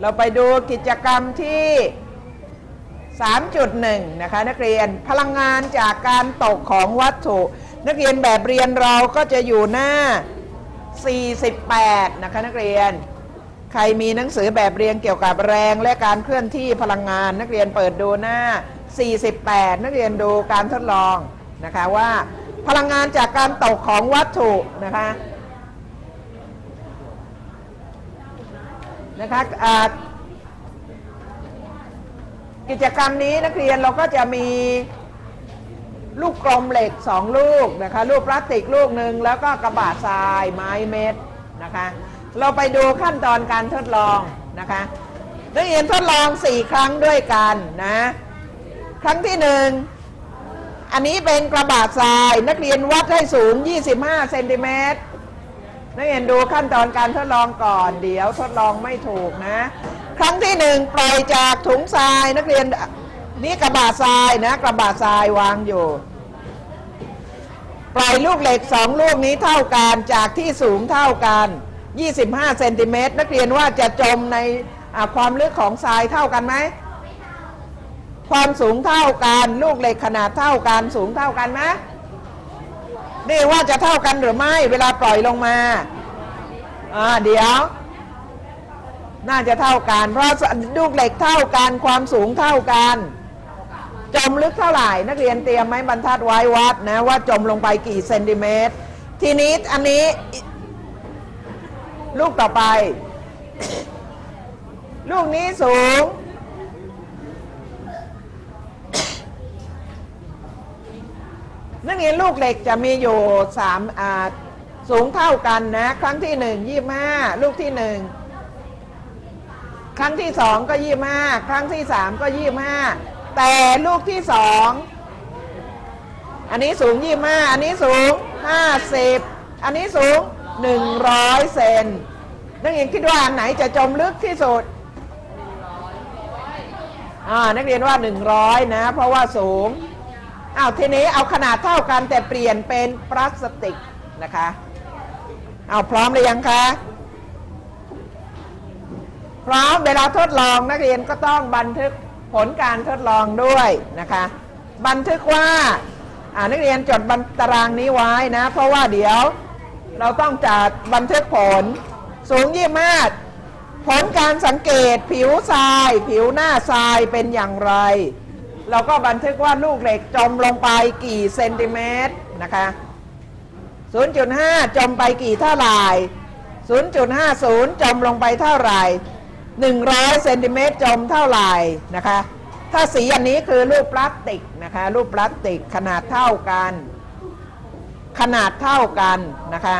เราไปดูกิจกรรมที่ 3.1 นะคะ นักเรียนพลังงานจากการตกของวัตถุ นักเรียนแบบเรียนเราก็จะอยู่หน้า 48 นะคะ นักเรียน ใครมีหนังสือแบบเรียนเกี่ยวกับแรงและการเคลื่อนที่พลังงาน นักเรียนเปิดดูหน้า 48 นักเรียนดูการทดลองนะคะว่าพลังงานจากการตกของวัตถุนะคะ นะคะกิจกรรมนี้นักเรียนเราก็จะมีลูกกลมเหล็กสองลูกนะคะลูกพลาสติกลูกหนึ่งแล้วก็กระบะทรายไม้เม็ดนะคะเราไปดูขั้นตอนการทดลองนะคะนักเรียนทดลอง4ครั้งด้วยกันนะครั้งที่หนึ่งอันนี้เป็นกระบะทรายนักเรียนวัดให้สูง25เซนติเมตร นักเรียนดูขั้นตอนการทดลองก่อน เดี๋ยวทดลองไม่ถูกนะ ครั้งที่หนึ่งปล่อยจากถุงทรายนักเรียนนี่กระบะทรายนะ กระบะทรายวางอยู่ ปล่อยลูกเหล็กสองลูกนี้เท่ากันจากที่สูงเท่ากัน 25เซนติเมตรนักเรียนว่าจะจมในความลึกของทรายเท่ากันไหมความสูงเท่ากัน ลูกเหล็กขนาดเท่ากัน สูงเท่ากันไหม นี่ว่าจะเท่ากันหรือไม่ เวลาปล่อยลงมาอ่าเดี๋ยว น่าจะเท่ากัน เพราะลูกเหล็กเท่ากันความสูงเท่ากันจมลึกเท่าไหร่ นักเรียนเตรียมไม้บรรทัดไว้วัดนะว่าจมลงไปกี่เซนติเมตร ทีนี้อันนี้ ลูกต่อไป ลูกนี้สูง นักเรียนลูกเหล็กจะมีอยู่สามสูงเท่ากันนะ ครั้งที่หนึ่งยี่ห้าลูกที่หนึ่งครั้งที่สองก็ยี่ห้าครั้งที่สามก็ยี่ห้าแต่ลูกที่สองอันนี้สูงยี่ห้าอันนี้สูงห้าสิบอันนี้สูงหนึ่งร้อยเซนนักเรียนคิดว่าอันไหนจะจมลึกที่สุดอ่านักเรียนว่า100นะ เพราะว่าสูง อ้าวทีนี้เอาขนาดเท่ากันแต่เปลี่ยนเป็นพลาสติกนะคะเอาพร้อมหรือยังคะพร้อมเวลาทดลองนักเรียนก็ต้องบันทึกผลการทดลองด้วยนะคะ บันทึกว่าอ่านักเรียนจดบันตารางนี้ไว้นะ เพราะว่าเดี๋ยวเราต้องจัดบันทึกผล สูงยี่มากผลการสังเกตผิวทราย ผิวหน้าทรายเป็นอย่างไร เราก็บันทึกว่าลูกเหล็กจมลงไปกี่เซนติเมตรนะคะ 0.5 จมไปกี่เท่าไหร่ 0.50 จมลงไปเท่าไหร่ 100 เซนติเมตรจมเท่าไหร่นะคะ ถ้าสีอันนี้คือรูปพลาสติกนะคะ รูปพลาสติกขนาดเท่ากัน ขนาดเท่ากันนะคะ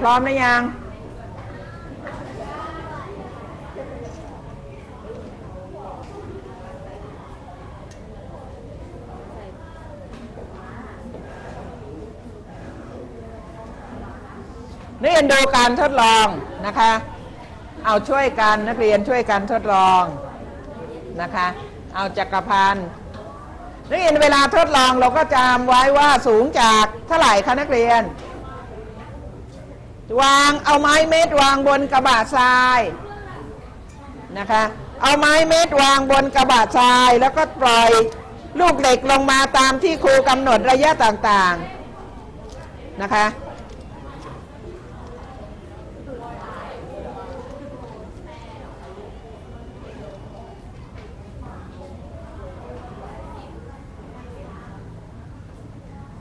พร้อมหรือยังนักเรียนดูการทดลองนะคะ เอาช่วยกันนักเรียนช่วยกันทดลองนะคะ เอาจักรพันธ์นักเรียนเวลาทดลองเราก็จำไว้ว่าสูงจากเท่าไหร่คะนักเรียน วางเอาไม้เม็ดวางบนกระบะทรายนะคะ เอาไม้เม็ดวางบนกระบะทราย แล้วก็ปล่อยลูกเหล็กลงมาตามที่ครูกำหนดระยะต่างๆนะคะ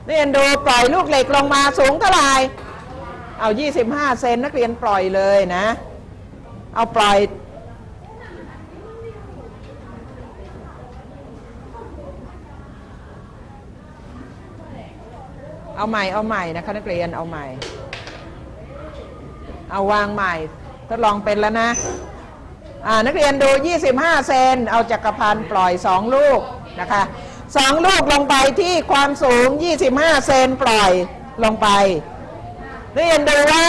เรียนดูปล่อยลูกเหล็กลงมาสูงเท่าไหร่ เอา 25 เซนนักเรียนปล่อยเลยนะ เอาปล่อย เอาใหม่เอาใหม่นะคะนักเรียนเอาใหม่ เอาวางใหม่ทดลองเป็นแล้วนะอ่านักเรียนดู 25 เซน เอาจักรพันปล่อย 2 ลูกนะคะสองลูกลงไปที่ความสูง 25 เซนปล่อยลงไป นักเรียนดูว่า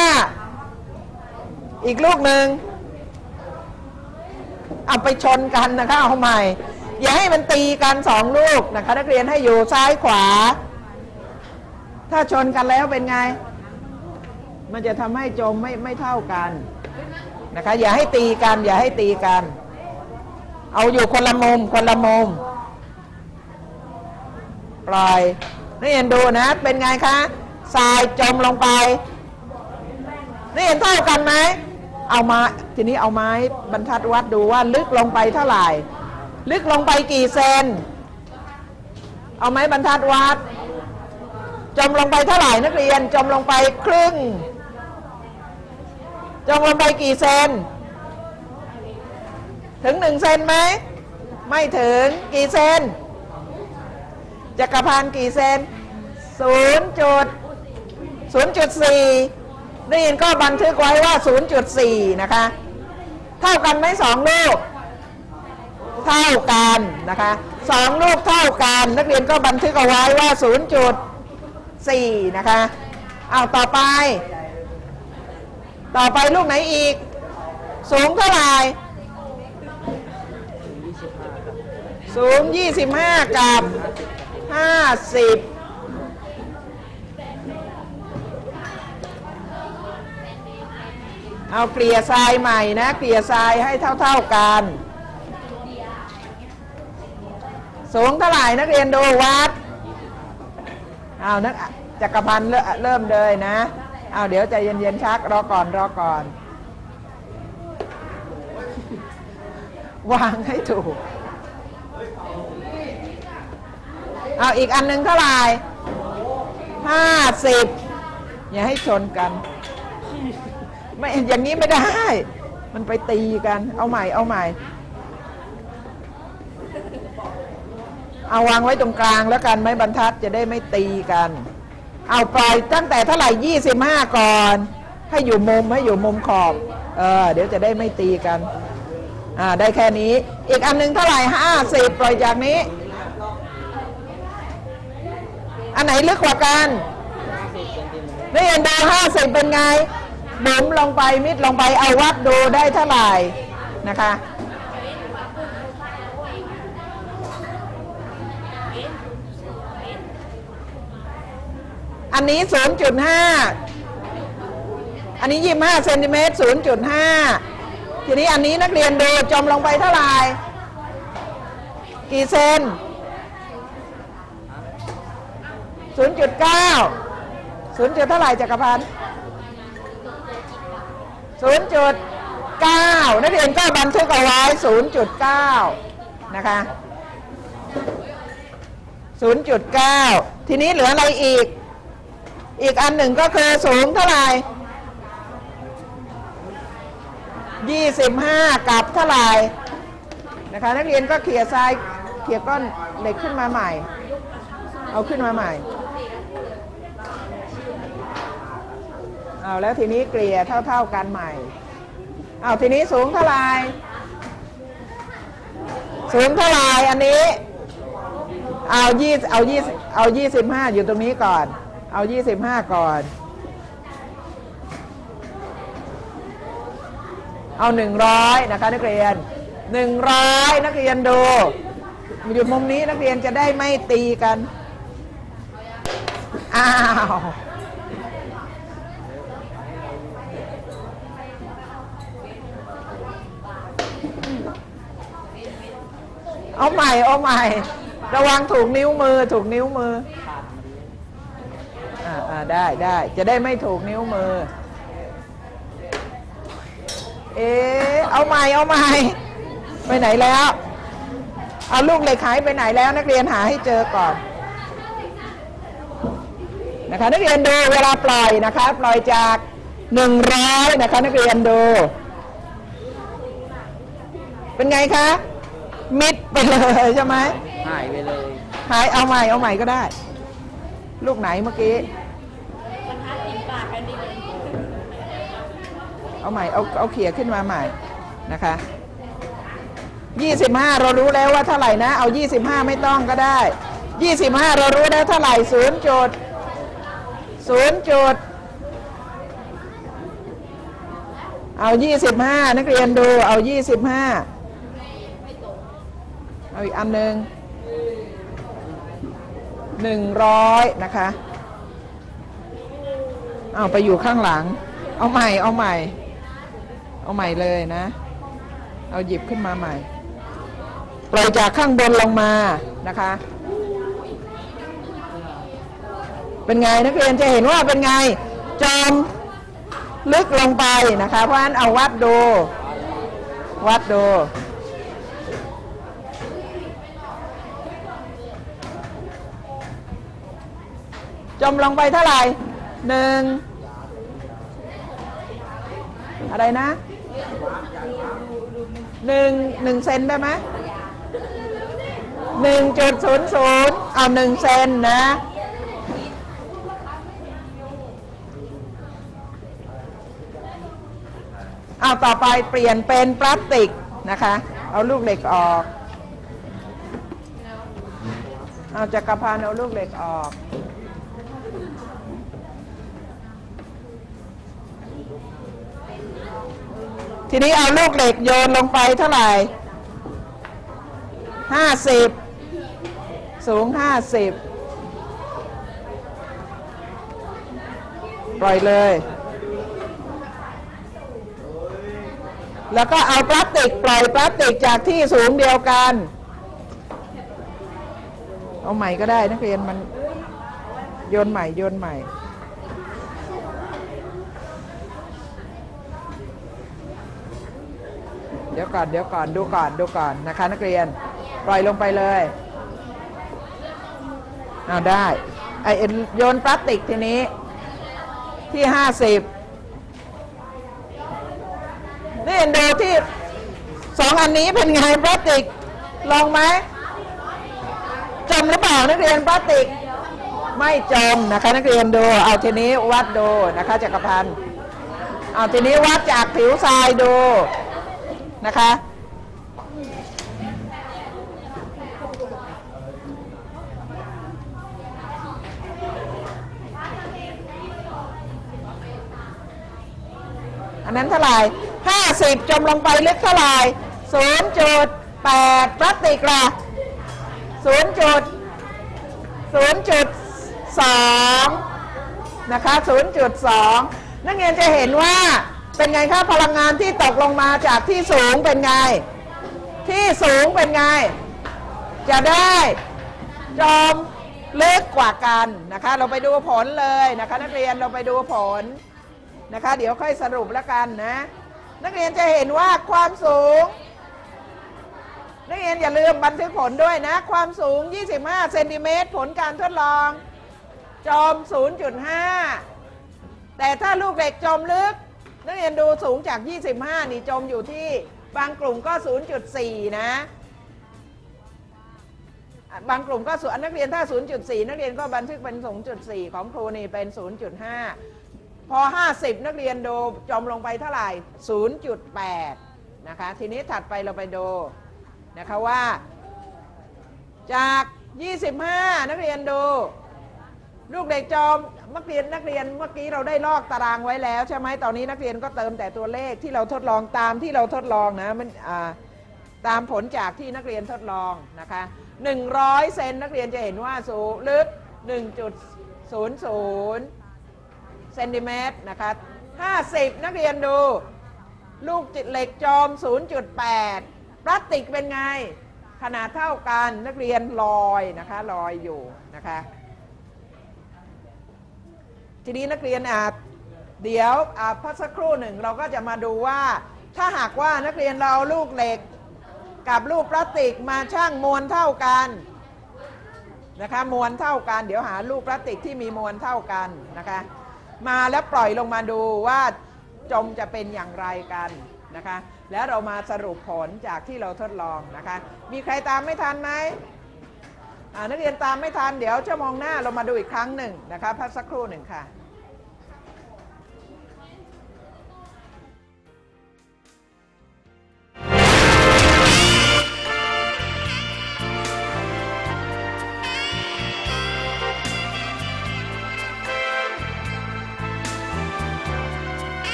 อีกลูกหนึ่งเอาไปชนกันนะคะเอาใหม่ อย่าให้มันตีกันสองลูกนะคะนักเรียนให้อยู่ซ้ายขวา ถ้าชนกันแล้วเป็นไง มันจะทำให้จมไม่ไม่เท่ากันนะคะอย่าให้ตีกัน อย่าให้ตีกัน เอาอยู่คนละมุมคนละมุมปล่อยนี่เห็นดูนะเป็นไงคะทรายจมลงไป นี่เห็นเท่ากันไหมเอามาทีนี้เอาไม้บรรทัดวัดดูว่าลึกลงไปเท่าไหร่ ลึกลงไปกี่เซนเอาไม้บรรทัดวัด จมลงไปเท่าไหร่นักเรียนจมลงไปครึ่ง จมลงไปกี่เซนถึงหนึ่งเซนไหมไม่ถึงกี่เซนจักรพันกี่เซนศูนย์จุดศูนย์จุดสี่ นี่ก็บันทึกไว้ว่า 0.4 นะคะ เท่ากันไหมสองลูก เท่ากันนะคะสองลูกเท่ากัน นักเรียนก็บันทึกเอาไว้ว่า 0.4 นะคะเอาต่อไป ต่อไปลูกไหนอีก สูงเท่าไหร่สูง 25 กับ 50 เอาเกลี่ยทรายใหม่นะเกลี่ยทรายให้เท่าๆกัน สูงเท่าไหร่นักเรียนดูวัดเอานักจักรพันธ์เริ่มเริ่มเลยนะเอาเดี๋ยวใจเย็นๆชักรอก่อนรอก่อน วางให้ถูกเอาอีกอันหนึ่งเท่าไหร่ห้าสิบอย่าให้ชนกัน ไม่อย่างนี้ไม่ได้ มันไปตีกัน เอาใหม่ เอาใหม่ เอาวางไว้ตรงกลางแล้วกันไม่บรรทัดจะได้ไม่ตีกัน เอาปล่อยตั้งแต่เท่าไหร่ยี่สิบห้าก่อน ให้อยู่มุมให้อยู่มุมขอบ เออ เดี๋ยวจะได้ไม่ตีกัน อ่า ได้แค่นี้ อีกอันหนึงเท่าไหร่ห้าสิบปล่อยจากนี้ อันไหนลึกกว่ากันนี่อันดาห้าสิบเป็นไง หมุนลงไปมิดลงไปเอาวัดดูได้เท่าไหร่นะคะอันนี้ 0.5 อันนี้ 25เซนติเมตร0.5 ทีนี้อันนี้นักเรียนดูจมลงไปเท่าไหร่ กี่เซน 0.9 0จุดเท่าไหร่จักรพันธ์ 0.9 นักเรียนก็บันทึกเอาไว้ 0.9 นะคะ 0.9 ทีนี้เหลืออะไรอีก อีกอันหนึ่งก็คือสูงเท่าไหร่25 กับเท่าไหร่นะคะ นักเรียนก็เขี่ยทรายเขี่ยก้อนเหล็กขึ้นมาใหม่ เอาขึ้นมาใหม่ เอาแล้วทีนี้เกลี่ยเท่า ๆกันใหม่เอาทีนี้สูงเท่าไหร่สูงเท่าไหร่อันนี้ เอายี่เอายี่เอายี่สิบห้าอยู่ตรงนี้ก่อน เอายี่สิบห้าก่อน เอาหนึ่งร้อยนะคะนักเรียนหนึ่งร้อยนักเรียนดูอยู่มุมนี้นักเรียนจะได้ไม่ตีกัน อ้าว เอาใหม่เอาใหม่ ระวังถูกนิ้วมือ ถูกนิ้วมืออ่าอ่าได้ได้จะได้ไม่ถูกนิ้วมือ เอ๊เอาใหม่เอาใหม่ไปไหนแล้วเอาลูกเหล็กหายไปไหนแล้วนักเรียนหาให้เจอก่อนนะคะนักเรียนดูเวลาปล่อยนะคะปล่อยจากหนึ่งร้อยนะคะนักเรียนดู เป็นไงคะ มิดไปเลยใช่ไหมหายไปเลยหายเอาใหม่เอาใหม่ก็ได้ ลูกไหนเมื่อกี้เอาใหม่เอาเอาเขี่ยขึ้นมาใหม่นะคะ25 เรารู้แล้วว่าเท่าไหร่นะ เอา 25 ไม่ต้องก็ได้ 25 เรารู้แล้วเท่าไหร่0จุด0จุดเอา 25 นักเรียนดูเอา 25 เอาอีกอันหนึ่ง100นะคะ เอาไปอยู่ข้างหลัง เอาใหม่ เอาใหม่ เอาใหม่เลยนะ เอาหยิบขึ้นมาใหม่ ปล่อยจากข้างบนลงมานะคะ เป็นไงนักเรียนจะเห็นว่าเป็นไงจมลึกลงไปนะคะ เพราะฉะนั้นเอาวัดดู วัดดู จมลงไปเท่าไหร่หนึ่งอะไรนะหนึ่งหนึ่งเซนได้ไหมหนึ่งจุดศูนย์ศูนย์เอาหนึ่งเซนนะเอาต่อไปเปลี่ยนเป็นพลาสติกนะคะ เอาลูกเหล็กออก เอาจักรพันเอาลูกเหล็กออก ทีนี้เอาลูกเหล็กโยนลงไปเท่าไหร่ห้าสิบสูงห้าสิบปล่อยเลย แล้วก็เอาพลาสติกปล่อยพลาสติกจากที่สูงเดียวกัน เอาใหม่ก็ได้นักเรียนมันโยนใหม่โยนใหม่ ดี๋ยวก่อนเดี๋ยวก่อนดูก่อนดูก่อนนะคะ นักเรียน ปล่อยลงไปเลยเอาได้ไอโยนพลาสติกทีนี้ที่ห้าสิบนี่เดูที่สองอันนี้เป็นไงพลาสติกลองไหมจมหรือเปล่านักเรียนพลาสติก ไม่จมนะคะ นักเรียนดู เอาทีนี้วัดดูนะคะจักรพันธ์เอาทีนี้วัดจากผิวทรายดู นะคะ อันนั้นเท่าไหร่ห้าสิบจมลงไปลึกเท่าไหร่ศูนย์จุดแปดพลาสติกล่ะศูนย์จุดศูนย์จุดสองนะคะศูนย์จุดสองนักเรียนจะเห็นว่า เป็นไงคะพลังงานที่ตกลงมาจากที่สูงเป็นไง ที่สูงเป็นไง จะได้จมลึกกว่ากันนะคะ เราไปดูผลเลยนะคะ นักเรียนเราไปดูผลนะคะ เดี๋ยวค่อยสรุปแล้วกันนะ นักเรียนจะเห็นว่าความสูง นักเรียนอย่าลืมบันทึกผลด้วยนะ ความสูง 25 เซนติเมตรผลการทดลอง จม 0.5 แต่ถ้าลูกเหล็กจมลึก นักเรียนดูสูงจาก 25 นี่จมอยู่ที่บางกลุ่มก็ 0.4 นะ บางกลุ่มก็ส่วนนักเรียนถ้า 0.4 นักเรียนก็บันทึกเป็น 0.4 ของครูนี่เป็น 0.5 พอ 50 นักเรียนดูจมลงไปเท่าไหร่ 0.8 นะคะ ทีนี้ถัดไปเราไปดูนะคะว่า จาก 25 นักเรียนดู ลูกเด็กจอมนักเรียนนักเรียนเมื่อกี้เราได้ลอกตารางไว้แล้วใช่ไหมตอนนี้นักเรียนก็เติมแต่ตัวเลขที่เราทดลองตามที่เราทดลองนะมันตามผลจากที่นักเรียนทดลองนะคะ100 เซนนักเรียนจะเห็นว่าสูงลึก 1.00 เซนติเมตรนะคะ50 นักเรียนดู ลูกจิตเหล็กจอม 0.8 พลาสติกเป็นไง ขนาดเท่ากันนักเรียนลอยนะคะลอยอยู่นะคะ ทีนี้นักเรียนอาจเดี๋ยวอาพักสักครู่หนึ่งเราก็จะมาดูว่า ถ้าหากว่านักเรียนเราลูกเหล็ก กับลูกพลาสติกมาช่างมวลเท่ากันนะคะมวลเท่ากัน เดี๋ยวหาลูกพลาสติกที่มีมวลเท่ากันนะคะมาแล้วปล่อยลงมาดูว่าจมจะเป็นอย่างไรกันนะคะแล้วเรามาสรุปผลจากที่เราทดลองนะคะมีใครตามไม่ทันไหมนักเรียนตามไม่ทันเดี๋ยวชั่วโมงหน้าเรามาดูอีกครั้งหนึ่งนะคะพักสักครู่หนึ่งค่ะ